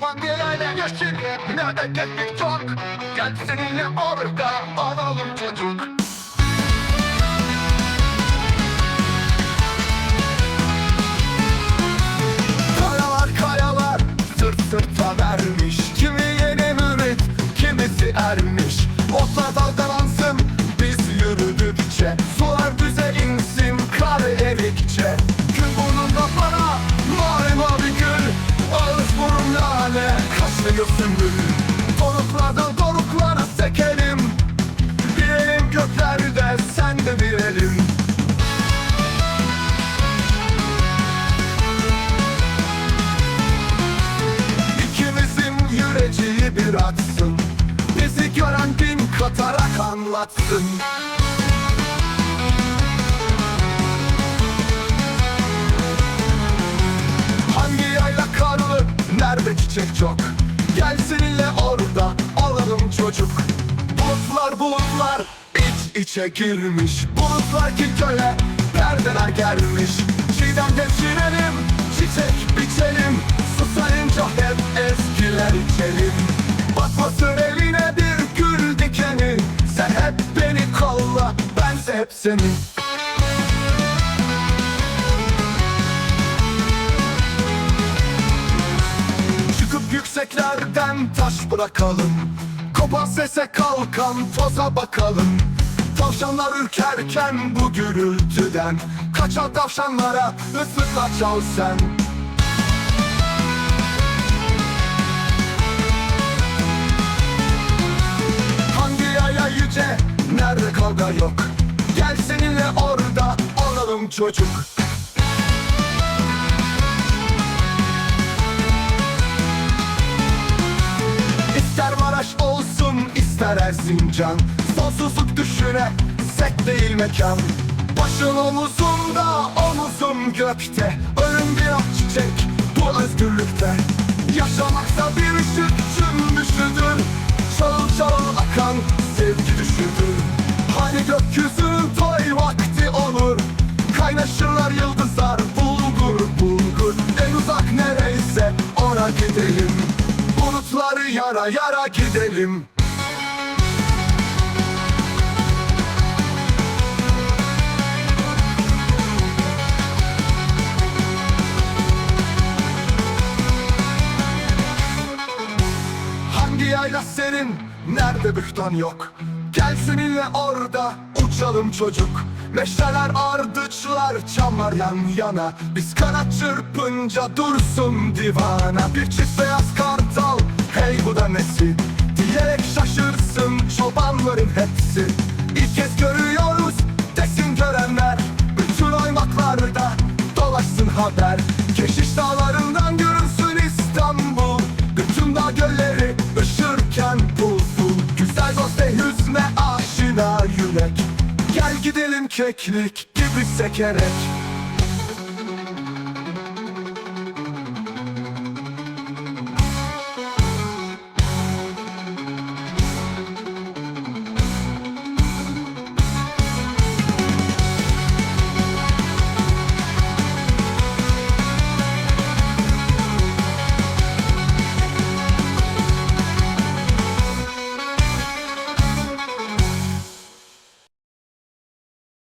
Hangi yayla geçin ne de gittik çok? Gel seninle orada alalım çocuk. Kayalar kayalar sırt sırta vermiş. Kimi yeni mürit kimisi ermiş. Otlar dalgalansın biz yürüdükçe. Sular düze insin kar erikçe kaşlı sümbül Doruklardan doruklara sekelim Bir elim göklerde sen de bir elim İkimizin yüreceği bir atsın. Bizi gören bin katarak anlatsın. Hangi yayla karlı, nerede çiçek çok Gel seninle orada olalım çocuk. Bulutlar bulutlar iç içe girmiş. Bulutlar ki köle perdeler germiş. Çiğdem devşirelim çiçek biçelim Susayınca hep eskiler içelim. Batmasın eline bir gül dikeni? Sen hep beni kolla bense hep seni yükseklerden taş bırakalım. Kopan sese kalkan toza bakalım. Tavşanlar ürkerken bu gürültüden Kaçan tavşanlara ıslıkla çal sen. Hangi yaya yüce, nerede kavga yok? Gel seninle orada olalım çocuk ister Erzincan Sonsuzluk düşüne sek değil mekan. Başın omuzumda omuzum gökte. Ölüm bir ak çiçek bu özgürlükte. Yaşamakta bir ışık cümbüşüdür Çağıl çağıl akan sevgi düşüdür Hani gökyüzünün toy vakti olur. Kaynaşırlar yıldızlar bulgur bulgur. En uzak nereyse ona gidelim. Bulutları yara yara gidelim Yayla senin, nerede bühtan yok? Gel seninle orada uçalım çocuk. Meşreler ardıçlar çamlar yan yana. Biz kanat çırpınca dursun divana. Bir çift beyaz kartal hey bu da nesi? Diyerek şaşırsın çobanların hepsi. İlk kez görüyoruz desin görenler. Bütün oymaklarda dolaşsın haber gidelim keklik gibi sekerek